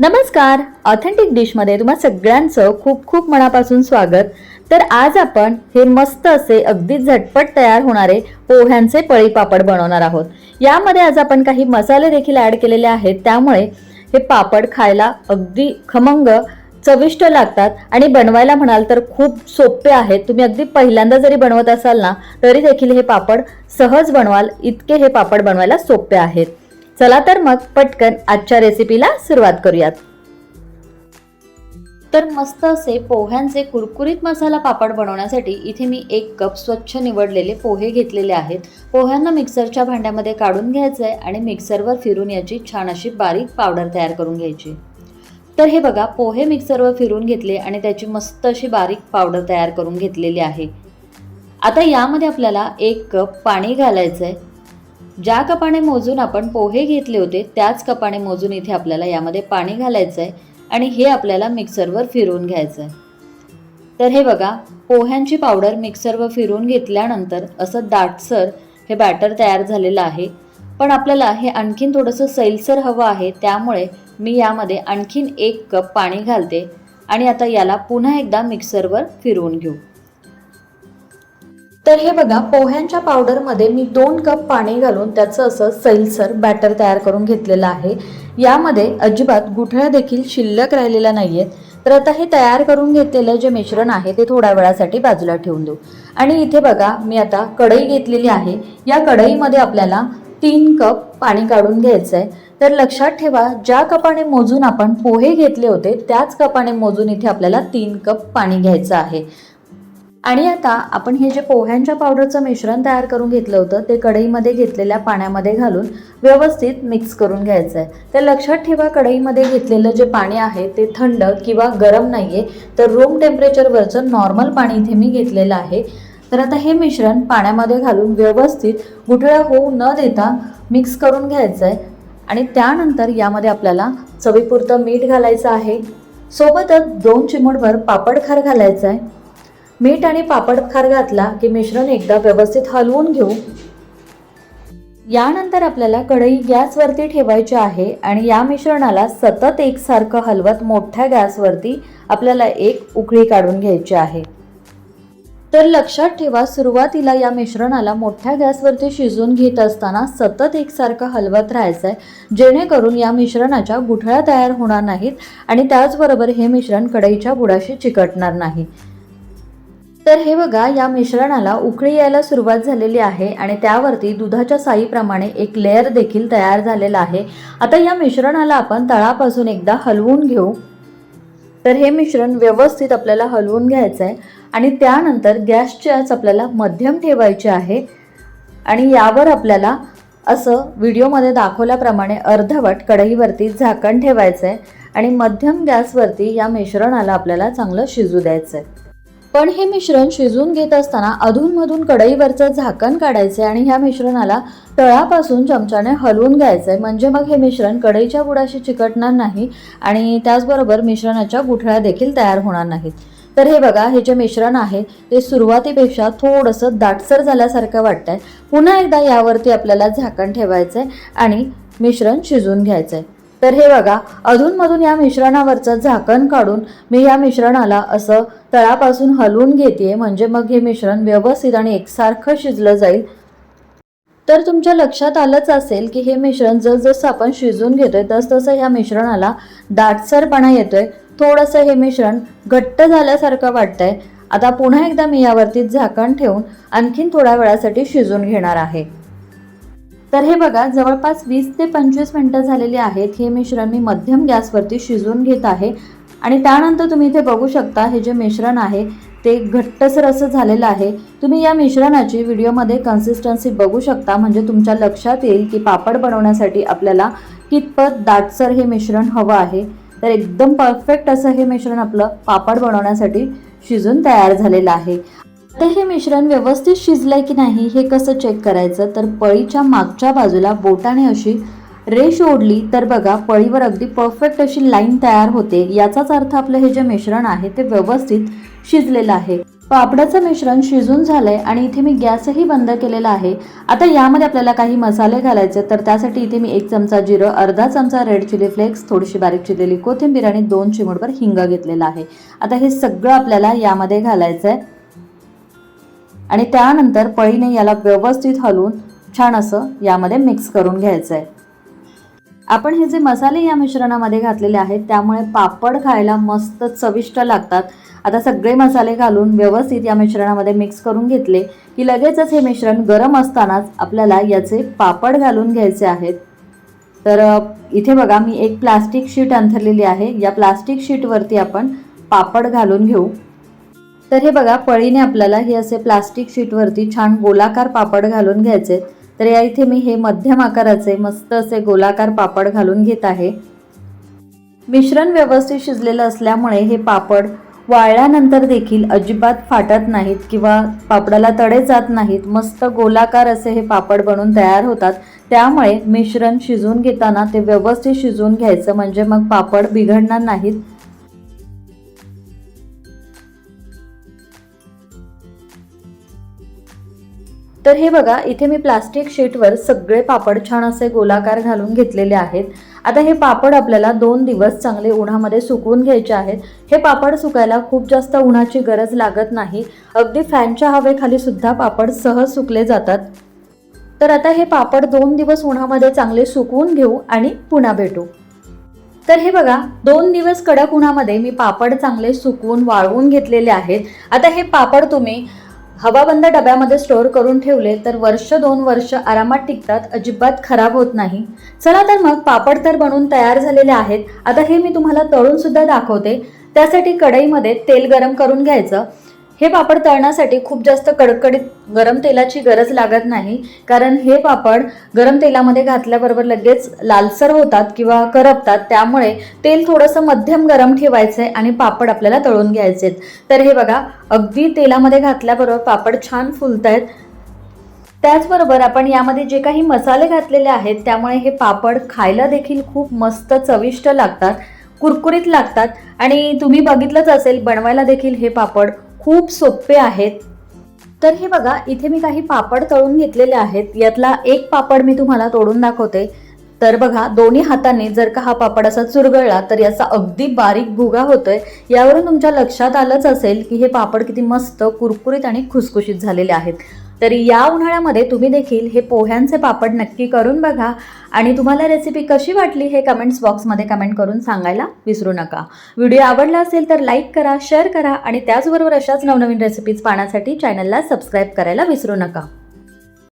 नमस्कार. ऑथेंटिक डिशमध्ये तुम्हा सगळ्यांचं खूप खूप मनापासून स्वागत. तर आज आपण हे मस्त असे अगदी झटपट तयार होणारे पोह्यांचे पळी पापड बनवणार आहोत. यामध्ये आज आपण काही मसाले देखील ॲड केलेले आहेत. त्यामुळे हे पापड खायला अगदी खमंग चविष्ट लागतात. आणि बनवायला म्हणाल तर खूप सोपे आहेत. तुम्ही अगदी पहिल्यांदा जरी बनवत असाल ना तरी देखील हे पापड सहज बनवाल. इतके हे पापड बनवायला सोपे आहेत. चला तर मग पटकन आजच्या रेसिपीला सुरुवात करूयात. तर मस्त असे पोह्यांचे कुरकुरीत मसाला पापड बनवण्यासाठी इथे मी एक कप स्वच्छ निवडलेले पोहे घेतलेले आहेत. पोह्यांना मिक्सरच्या भांड्यामध्ये काढून घ्यायचं आहे आणि मिक्सरवर फिरून याची छान अशी बारीक पावडर तयार करून घ्यायची. तर हे बघा पोहे मिक्सरवर फिरून घेतले आणि त्याची मस्त अशी बारीक पावडर तयार करून घेतलेली आहे. आता यामध्ये आपल्याला एक कप पाणी घालायचं आहे ज्या कपाने मोजून आपण पोहे घेतले होते त्याच कपाने मोजून इथे आपल्याला यामध्ये पाणी घालायचं आहे आणि हे आपल्याला मिक्सरवर फिरवून घ्यायचं आहे तर हे बघा पोह्यांची पावडर मिक्सरवर फिरवून घेतल्यानंतर असं दाटसर हे बॅटर तयार झालेलं आहे. पण आपल्याला हे आणखीन थोडंसं सैलसर हवं आहे त्यामुळे मी यामध्ये आणखीन एक कप पाणी घालते आणि आता याला पुन्हा एकदा मिक्सरवर फिरवून घेऊ. तर हे बघा पोह्यांच्या पावडरमध्ये मी दोन कप पाणी घालून त्याचं असं सैलसर बॅटर तयार करून घेतलेलं आहे. यामध्ये अजिबात गुठळ्या देखील शिल्लक राहिलेल्या नाही आहेत तर आता हे तयार करून घेतलेलं जे मिश्रण आहे ते थोड्या वेळासाठी बाजूला ठेवून देऊ. आणि इथे बघा मी आता कढई घेतलेली आहे. या कढईमध्ये आपल्याला तीन कप पाणी काढून घ्यायचं आहे तर लक्षात ठेवा ज्या कपाने मोजून आपण पोहे घेतले होते त्याच कपाने मोजून इथे आपल्याला तीन कप पाणी घ्यायचं आहे. आणि आता आपण हे जे पोह्यांच्या पावडरचं मिश्रण तयार करून घेतलं होतं ते कढईमध्ये घेतलेल्या पाण्यामध्ये घालून व्यवस्थित मिक्स करून घ्यायचं आहे तर लक्षात ठेवा कढईमध्ये घेतलेलं जे पाणी आहे ते थंड किंवा गरम नाही आहे तर रूम टेम्परेचरवरचं नॉर्मल पाणी इथे मी घेतलेलं आहे. तर आता हे मिश्रण पाण्यामध्ये घालून व्यवस्थित गुठळ्या होऊ न देता मिक्स करून घ्यायचं आहे आणि त्यानंतर यामध्ये आपल्याला चवीपुरतं मीठ घालायचं आहे. सोबतच दोन चिमूटभर पापड खार घालायचं आहे मीठ आणि पापड खार घातला की मिश्रण एकदा व्यवस्थित हलवून घेऊ. यानंतर आपल्याला कढई गॅसवरती ठेवायची आहे आणि या मिश्रणाला सतत एकसारखं हलवत मोठ्या गॅसवरती आपल्याला एक उकळी काढून घ्यायची आहे. तर लक्षात ठेवा सुरुवातीला या मिश्रणाला मोठ्या गॅसवरती शिजवून घेत असताना सतत एकसारखं हलवत राहायचं आहे जेणेकरून या मिश्रणाच्या गुठळ्या तयार होणार नाहीत आणि त्याचबरोबर हे मिश्रण कढईच्या बुडाशी चिकटणार नाही. तर हे बघा या मिश्रणाला उकळी यायला सुरुवात झालेली आहे आणि त्यावरती दुधाच्या साईप्रमाणे एक लेअर देखील तयार झालेला आहे. आता या मिश्रणाला आपण तळापासून एकदा हलवून घेऊ. तर हे मिश्रण व्यवस्थित आपल्याला हलवून घ्यायचं आहे आणि त्यानंतर गॅसची आच आपल्याला मध्यम ठेवायची आहे आणि यावर आपल्याला असं व्हिडिओमध्ये दाखवल्याप्रमाणे अर्धवट कढईवरती झाकण ठेवायचं आहे आणि मध्यम गॅसवरती या मिश्रणाला आपल्याला चांगलं शिजू द्यायचं आहे पण हे मिश्रण शिजवून घेत असताना अधूनमधून कढईवरचं झाकण काढायचं आणि ह्या मिश्रणाला तळापासून चमच्याने हलवून घ्यायचं आहे म्हणजे मग हे मिश्रण कढईच्या बुडाशी चिकटणार नाही आणि त्याचबरोबर मिश्रणाच्या गुठळ्या देखील तयार होणार नाहीत. तर हे बघा हे जे मिश्रण आहे ते सुरुवातीपेक्षा थोडंसं दाटसर झाल्यासारखं वाटतंय. पुन्हा एकदा यावरती आपल्याला झाकण ठेवायचं आहे आणि मिश्रण शिजवून घ्यायचं आहे तर हे बघा अधूनमधून या मिश्रणावरचं झाकण काढून मी या मिश्रणाला असं तळापासून हलवून घेते म्हणजे मग हे मिश्रण व्यवस्थित आणि एकसारखं शिजलं जाईल. तर तुमच्या लक्षात आलंच असेल की हे मिश्रण जसजसं आपण शिजून घेतोय तसतसं ह्या मिश्रणाला दाटसरपणा येतोय. थोडंसं हे मिश्रण घट्ट झाल्यासारखं वाटतंय. आता पुन्हा एकदा मी यावरती झाकण ठेवून आणखीन थोड्या वेळासाठी शिजून घेणार आहे. तर हे बघा जवळपास वीस ते पंचवीस मिनटं झालेली आहेत. हे मिश्रण मी मध्यम गॅसवरती शिजवून घेत आहे. आणि त्यानंतर तुम्ही इथे बघू शकता हे जे मिश्रण आहे ते घट्टसर असं झालेलं आहे. तुम्ही या मिश्रणाची व्हिडिओमध्ये कन्सिस्टन्सी बघू शकता. म्हणजे तुमच्या लक्षात येईल की पापड बनवण्यासाठी आपल्याला कितपत दाटसर हे मिश्रण हवं आहे. तर एकदम परफेक्ट असं हे मिश्रण आपलं पापड बनवण्यासाठी शिजून तयार झालेलं आहे. तर हे मिश्रण व्यवस्थित शिजलंय की नाही हे कसं चेक करायचं? तर पळीच्या मागच्या बाजूला बोटाने अशी रेष ओढली तर बघा पळीवर अगदी परफेक्ट अशी लाईन तयार होते. याचाच अर्थ आपलं हे जे मिश्रण आहे ते व्यवस्थित शिजलेलं आहे. पापडाचं मिश्रण शिजून झालंय आणि इथे मी गॅसही बंद केलेला आहे. आता यामध्ये आपल्याला काही मसाले घालायचे तर त्यासाठी इथे मी एक चमचा जिरं अर्धा चमचा रेड चिली फ्लेक्स थोडीशी बारीक चिरलेली कोथिंबीर आणि दोन चिमूटभर हिंग घेतलेला आहे. आता हे सगळं आपल्याला यामध्ये घालायचं आहे आणि त्यानंतर पळीने याला व्यवस्थित हलवून छान असं यामध्ये मिक्स करून घ्यायचं आहे आपण हे जे मसाले या मिश्रणामध्ये घातलेले आहेत त्यामुळे पापड खायला मस्त चविष्ट लागतात. आता सगळे मसाले घालून व्यवस्थित या मिश्रणामध्ये मिक्स करून घेतले की लगेचच हे मिश्रण गरम असतानाच आपल्याला याचे पापड घालून घ्यायचे आहेत. तर इथे बघा मी एक प्लास्टिक शीट अंथरलेली आहे. या प्लास्टिक शीटवरती आपण पापड घालून घेऊ. तर हे बघा पळीने आपल्याला हे असे प्लास्टिक शीटवरती छान गोलाकार पापड घालून घ्यायचे. तर या इथे मी हे मध्यम आकाराचे मस्त असे गोलाकार पापड घालून घेत आहे. मिश्रण व्यवस्थित शिजलेलं असल्यामुळे हे पापड वाळल्यानंतर देखील अजिबात फाटत नाहीत किंवा पापडाला तडे जात नाहीत. मस्त गोलाकार असे हे पापड बनून तयार होतात. त्यामुळे मिश्रण शिजवून घेताना ते व्यवस्थित शिजवून घ्यायचं म्हणजे मग पापड बिघडणार नाहीत. तर हे बघा इथे मी प्लास्टिक शीटवर सगळे पापड छान असे गोलाकार घालून घेतलेले आहेत. आता हे पापड आपल्याला दोन दिवस चांगले उन्हामध्ये सुकवून घ्यायचे आहेत. हे पापड सुकायला खूप जास्त उन्हाची गरज लागत नाही. अगदी फॅनच्या हवेखाली सुद्धा पापड सहज सुकले जातात. तर आता हे पापड दोन दिवस उन्हामध्ये चांगले सुकवून घेऊ आणि पुन्हा भेटू. तर हे बघा दोन दिवस कडक उन्हामध्ये मी पापड चांगले सुकवून वाळवून घेतलेले आहेत. आता हे पापड तुम्ही हवाबंद डब्यामध्ये स्टोअर करून ठेवले तर वर्ष दोन वर्ष आरामात टिकतात अजिबात खराब होत नाही. चला तर मग पापड तर बनवून तयार झालेले आहेत. आता हे मी तुम्हाला तळून सुद्धा दाखवते. त्यासाठी कढईमध्ये तेल गरम करून घ्यायचं. हे पापड तळण्यासाठी खूप जास्त कडकडीत गरम तेलाची गरज लागत नाही. कारण हे पापड गरम तेलामध्ये घातल्याबरोबर लगेच लालसर होतात किंवा करपतात. त्यामुळे तेल थोडंसं मध्यम गरम ठेवायचं आहे आणि पापड आपल्याला तळून घ्यायचे आहेत तर हे बघा अगदी तेलामध्ये घातल्याबरोबर पापड छान फुलत आहेत त्याचबरोबर आपण यामध्ये जे काही मसाले घातलेले आहेत त्यामुळे हे पापड खायला देखील खूप मस्त चविष्ट लागतात कुरकुरीत लागतात. आणि तुम्ही बघितलंच असेल बनवायला देखील हे पापड खूप सोपे आहेत. तर हे बघा इथे मी काही पापड तळून घेतलेले आहेत. यातला एक पापड मी तुम्हाला तोडून दाखवते. तर बघा दोन्ही हाताने जर का हा पापड असा चुरगळला तर याचा अगदी बारीक भुगा होतोय. यावरून तुमच्या लक्षात आलंच असेल की हे पापड किती मस्त कुरकुरीत आणि खुसखुशीत झालेले आहेत. तर या उन्हाळ्यामध्ये तुम्ही देखील हे पोह्यांचे पापड नक्की करून बघा. आणि तुम्हाला रेसिपी कशी वाटली हे कमेंट्स बॉक्समध्ये कमेंट करून सांगायला विसरू नका. व्हिडिओ आवडला असेल तर लाईक करा शेअर करा आणि त्याचबरोबर अशाच नवनवीन रेसिपीज पाहण्यासाठी चॅनलला सबस्क्राईब करायला विसरू नका.